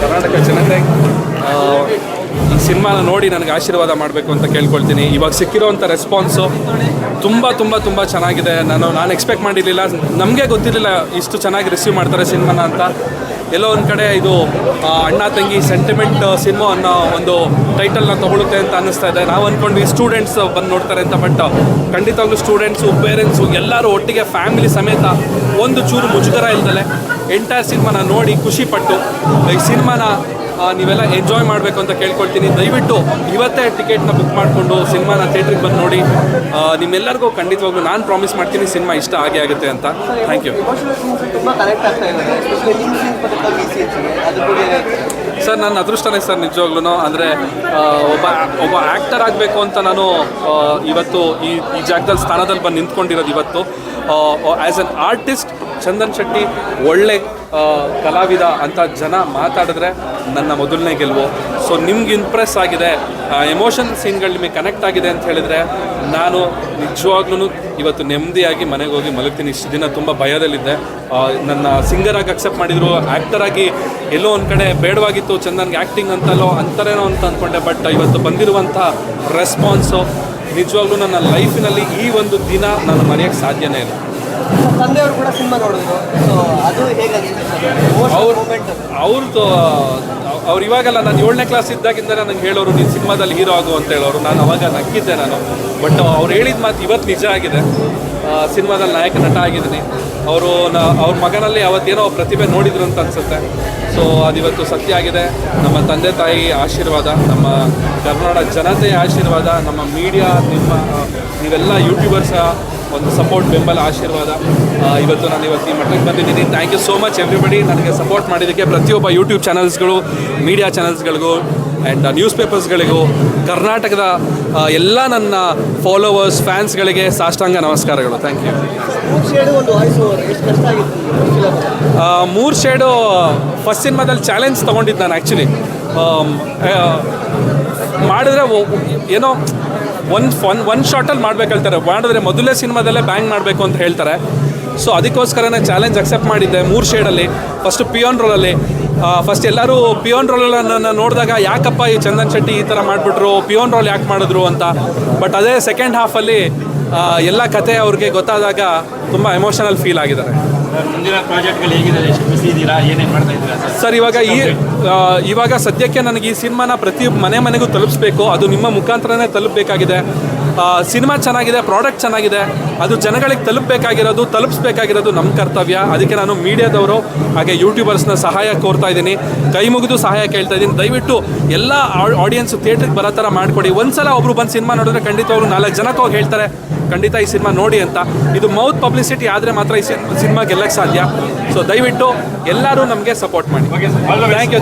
ಕರ್ನಾಟಕ ಜನತೆ ಈ ಸಿನಿಮಾನ ನೋಡಿ ನನಗೆ ಆಶೀರ್ವಾದ ಮಾಡಬೇಕು ಅಂತ ಕೇಳ್ಕೊಳ್ತೀನಿ. ಇವಾಗ ಸಿಕ್ಕಿರೋಂಥ ರೆಸ್ಪಾನ್ಸು ತುಂಬ ತುಂಬ ತುಂಬ ಚೆನ್ನಾಗಿದೆ. ನಾನು ನಾನು ಎಕ್ಸ್ಪೆಕ್ಟ್ ಮಾಡಿರಲಿಲ್ಲ. ನಮಗೆ ಗೊತ್ತಿರಲಿಲ್ಲ ಇಷ್ಟು ಚೆನ್ನಾಗಿ ರಿಸೀವ್ ಮಾಡ್ತಾರೆ ಸಿನಿಮಾನ ಅಂತ. ಎಲ್ಲೋ ಒಂದು ಕಡೆ ಇದು ಅಣ್ಣ ತಂಗಿ ಸೆಂಟಿಮೆಂಟ್ ಸಿನಿಮಾ ಅನ್ನೋ ಒಂದು ಟೈಟಲ್ನ ತಗೊಳುತ್ತೆ ಅಂತ ಅನ್ನಿಸ್ತಾ ಇದೆ. ನಾವು ಅಂದ್ಕೊಂಡ್ವಿ ಸ್ಟೂಡೆಂಟ್ಸ್ ಬಂದು ನೋಡ್ತಾರೆ ಅಂತ ಬಟ್ ಖಂಡಿತವಾಗ್ಲೂ ಸ್ಟೂಡೆಂಟ್ಸು ಪೇರೆಂಟ್ಸು ಎಲ್ಲರೂ ಒಟ್ಟಿಗೆ ಫ್ಯಾಮಿಲಿ ಸಮೇತ ಒಂದು ಚೂರು ಮುಜುಗರ ಇಲ್ದಲೆ ಎಂಟೈರ್ ಸಿನಿಮಾನ ನೋಡಿ ಖುಷಿಪಟ್ಟು, ಈ ಸಿನಿಮಾನ ನೀವೆಲ್ಲ ಎಂಜಾಯ್ ಮಾಡಬೇಕು ಅಂತ ಕೇಳ್ಕೊಳ್ತೀನಿ. ದಯವಿಟ್ಟು ಇವತ್ತೇ ಟಿಕೆಟ್ನ ಬುಕ್ ಮಾಡಿಕೊಂಡು ಸಿನಿಮಾನ ಥಿಯೇಟ್ರಿಗೆ ಬಂದು ನೋಡಿ. ನಿಮ್ಮೆಲ್ಲರಿಗೂ ಖಂಡಿತವಾಗ್ಲೂ ನಾನು ಪ್ರಾಮಿಸ್ ಮಾಡ್ತೀನಿ ಸಿನಿಮಾ ಇಷ್ಟ ಆಗೇ ಆಗುತ್ತೆ ಅಂತ. Thank you? ಸರ್, ನನ್ನ ಅದೃಷ್ಟನೇ ಸರ್ ನಿಜವಾಗ್ಲೂ ಅಂದರೆ ಒಬ್ಬ ಒಬ್ಬ ಆ್ಯಕ್ಟರ್ ಆಗಬೇಕು ಅಂತ ನಾನು ಇವತ್ತು ಈ ಈ ಜಾಗದಲ್ಲಿ ಸ್ಥಾನದಲ್ಲಿ ಬಂದು ನಿಂತ್ಕೊಂಡಿರೋದು ಇವತ್ತು. As an artist Chandan Shetty ಒಳ್ಳೆ ಕಲಾವಿದ ಅಂತ ಜನ ಮಾತಾಡಿದ್ರೆ ನನ್ನ ಮೊದಲನೇ ಗೆಲುವು. ಸೊ ನಿಮ್ಗೆ ಇಂಪ್ರೆಸ್ ಆಗಿದೆ. ಎಮೋಷನ್ ಸೀನ್ಗಳು ನಿಮಗೆ ಕನೆಕ್ಟ್ ಆಗಿದೆ ಅಂತ ಹೇಳಿದರೆ ನಾನು ನಿಜವಾಗ್ಲೂ ಇವತ್ತು ನೆಮ್ಮದಿಯಾಗಿ ಮನೆಗೆ ಹೋಗಿ ಮಲಗ್ತೀನಿ. ಇಷ್ಟು ದಿನ ತುಂಬ ಭಯದಲ್ಲಿದ್ದೆ. ನನ್ನ ಸಿಂಗರಾಗಿ ಅಕ್ಸೆಪ್ಟ್ ಮಾಡಿದರು. ಆ್ಯಕ್ಟರಾಗಿ ಎಲ್ಲೋ ಒಂದು ಕಡೆ ಬೇಡವಾಗಿತ್ತು ಚಂದನ್ಗೆ ಆ್ಯಕ್ಟಿಂಗ್ ಅಂತಲ್ಲೋ ಅಂತಾರೇನೋ ಅಂತ ಅಂದ್ಕೊಂಡೆ ಬಟ್ ಇವತ್ತು ಬಂದಿರುವಂಥ ರೆಸ್ಪಾನ್ಸು ನಿಜವಾಗ್ಲೂ ನನ್ನ ಲೈಫಿನಲ್ಲಿ ಈ ಒಂದು ದಿನ ನಾನು ಮರೆಯೋಕ್ಕೆ ಸಾಧ್ಯನೇ ಇಲ್ಲ. ತಂದೆಯವರು ಕೂಡ ಸಿನಿಮಾ ನೋಡಿದ್ರು ಸೊ ಅದು ಹೇಗಾಗಿದೆ ಅವ್ರದ್ದು ಅವ್ರು ಇವಾಗೆಲ್ಲ ನಾನು ಏಳನೇ ಕ್ಲಾಸ್ ಇದ್ದಾಗಿಂದ ನನಗೆ ಹೇಳೋರು ನೀನು ಸಿನಿಮಾದಲ್ಲಿ ಹೀರೋ ಆಗು ಅಂತ ಹೇಳೋರು. ನಾನು ಅವಾಗ ನಕ್ಕಿದ್ದೆ ನಾನು. ಬಟ್ ಅವ್ರು ಹೇಳಿದ ಮಾತು ಇವತ್ತು ನಿಜ ಆಗಿದೆ. ಸಿನಿಮಾದಲ್ಲಿ ನಾಯಕ ನಟ ಆಗಿದ್ದೀನಿ. ಅವರು ನ, ಅವ್ರ ಮಗನಲ್ಲಿ ಅವತ್ತೇನೋ ಪ್ರತಿಭೆ ನೋಡಿದ್ರು ಅಂತ ಅನಿಸುತ್ತೆ. ಸೊ ಅದಿವತ್ತು ಸತ್ಯ ಆಗಿದೆ. ನಮ್ಮ ತಂದೆ ತಾಯಿ ಆಶೀರ್ವಾದ, ನಮ್ಮ ಕರ್ನಾಟಕ ಜನತೆಯ ಆಶೀರ್ವಾದ, ನಮ್ಮ ಮೀಡಿಯಾ ನಿಮ್ಮ ನೀವೆಲ್ಲ ಯೂಟ್ಯೂಬರ್ಸ ಒಂದು ಸಪೋರ್ಟ್ ಬೆಂಬಲ ಆಶೀರ್ವಾದ. ಇವತ್ತು ನಾನು ಇವತ್ತು ಈ ಮಟ್ಟಕ್ಕೆ ಬಂದಿದ್ದೀನಿ. Thank you so much everybody ನನಗೆ ಸಪೋರ್ಟ್ ಮಾಡಿದ್ದಕ್ಕೆ ಪ್ರತಿಯೊಬ್ಬ ಯೂಟ್ಯೂಬ್ ಚಾನಲ್ಸ್ಗಳು ಮೀಡಿಯಾ ಚಾನಲ್ಸ್ಗಳಿಗೂ ಆ್ಯಂಡ್ ನ್ಯೂಸ್ ಪೇಪರ್ಸ್ಗಳಿಗೂ ಕರ್ನಾಟಕದ ಎಲ್ಲ ನನ್ನ ಫಾಲೋವರ್ಸ್ ಫ್ಯಾನ್ಸ್ಗಳಿಗೆ ಸಾಷ್ಟಾಂಗ ನಮಸ್ಕಾರಗಳು. ಥ್ಯಾಂಕ್ ಯು ಮೂರು ಶೇಡು ಫಸ್ಟ್ ಸಿನಿಮಾದಲ್ಲಿ ಚಾಲೆಂಜ್ ತೊಗೊಂಡಿದ್ದು ನಾನು ಆ್ಯಕ್ಚುಲಿ ಮಾಡಿದ್ರೆ ಏನೋ ಒಂದು ಒನ್ ಒನ್ ಶಾರ್ಟಲ್ಲಿ ಮಾಡ್ಬೇಕು ಹೇಳ್ತಾರೆ. ಮಾಡಿದ್ರೆ ಮೊದಲೇ ಸಿನಿಮಾದಲ್ಲೇ ಬ್ಯಾಂಗ್ ಮಾಡಬೇಕು ಅಂತ ಹೇಳ್ತಾರೆ. ಸೊ ಅದಕ್ಕೋಸ್ಕರನೇ ಚಾಲೆಂಜ್ ಅಕ್ಸೆಪ್ಟ್ ಮಾಡಿದ್ದೆ ಮೂರು ಶೇಡಲ್ಲಿ ಫಸ್ಟು ಪಿಯೋನ್ ರೋಲಲ್ಲಿ ಫಸ್ಟ್ ಎಲ್ಲರೂ ಪಿಯೋನ್ ರೋಲನ್ನು ನೋಡಿದಾಗ ಯಾಕಪ್ಪ ಈ ಚಂದನ್ ಶೆಟ್ಟಿ ಈ ಥರ ಮಾಡಿಬಿಟ್ರು ಪಿಯೋನ್ ರೋಲ್ ಯಾಕೆ ಮಾಡಿದ್ರು ಅಂತ. ಬಟ್ ಅದೇ ಸೆಕೆಂಡ್ ಹಾಫಲ್ಲಿ ಎಲ್ಲ ಕತೆ ಅವ್ರಿಗೆ ಗೊತ್ತಾದಾಗ ತುಂಬ ಎಮೋಷನಲ್ ಫೀಲ್ ಆಗಿದ್ದಾರೆ. ಮುಂದಿನ ಪ್ರಾಜೆಕ್ಟ್ಗಳು ಹೇಗಿದೆ ಎಷ್ಟು ಬಿಸಿ ಇದ್ದೀರಾ? ಏನೇನು ಮಾಡ್ತಾ ಇದ್ದೀರಾ? ಸರ್ ಇವಾಗ ಈ ಇವಾಗ ಸದ್ಯಕ್ಕೆ ನನಗೆ ಈ ಸಿನಿಮಾನ ಪ್ರತಿ ಮನೆ ಮನೆಗೂ ತಲುಪಿಸ್ಬೇಕು. ಅದು ನಿಮ್ಮ ಮುಖಾಂತರನೇ ತಲುಪಬೇಕಾಗಿದೆ. ಸಿನಿಮಾ ಚೆನ್ನಾಗಿದೆ ಪ್ರಾಡಕ್ಟ್ ಚೆನ್ನಾಗಿದೆ. ಅದು ಜನಗಳಿಗೆ ತಲುಪಬೇಕಾಗಿರೋದು ತಲುಪಿಸ್ಬೇಕಾಗಿರೋದು ನಮ್ಮ ಕರ್ತವ್ಯ. ಅದಕ್ಕೆ ನಾನು ಮೀಡಿಯಾದವರು ಹಾಗೆ ಯೂಟ್ಯೂಬರ್ಸ್ನ ಸಹಾಯ ಕೋರ್ತಾ ಇದ್ದೀನಿ. ಕೈ ಮುಗಿದು ಸಹಾಯ ಕೇಳ್ತಾ ಇದ್ದೀನಿ. ದಯವಿಟ್ಟು ಎಲ್ಲ ಆಡಿಯನ್ಸ್ ಥಿಯೇಟ್ರಿಗೆ ಬರೋ ಥರ ಮಾಡಿಕೊಡಿ. ಒಂದ್ಸಲ ಒಬ್ರು ಬಂದು ಸಿನಿಮಾ ನೋಡಿದ್ರೆ ಖಂಡಿತ ಅವರು ನಾಲ್ಕು ಜನಕ್ಕೆ ಹೋಗಿ ಹೇಳ್ತಾರೆ ಖಂಡಿತ ಈ ಸಿನಿಮಾ ನೋಡಿ ಅಂತ. ಇದು ಮೌತ್ ಪಬ್ಲಿಸಿಟಿ ಆದರೆ ಮಾತ್ರ ಈ ಸಿನಿಮಾ ಗೆಲ್ಲಕ್ಕೆ ಸಾಧ್ಯ. ಸೊ ದಯವಿಟ್ಟು ಎಲ್ಲರೂ ನಮಗೆ ಸಪೋರ್ಟ್ ಮಾಡಿ. Thank you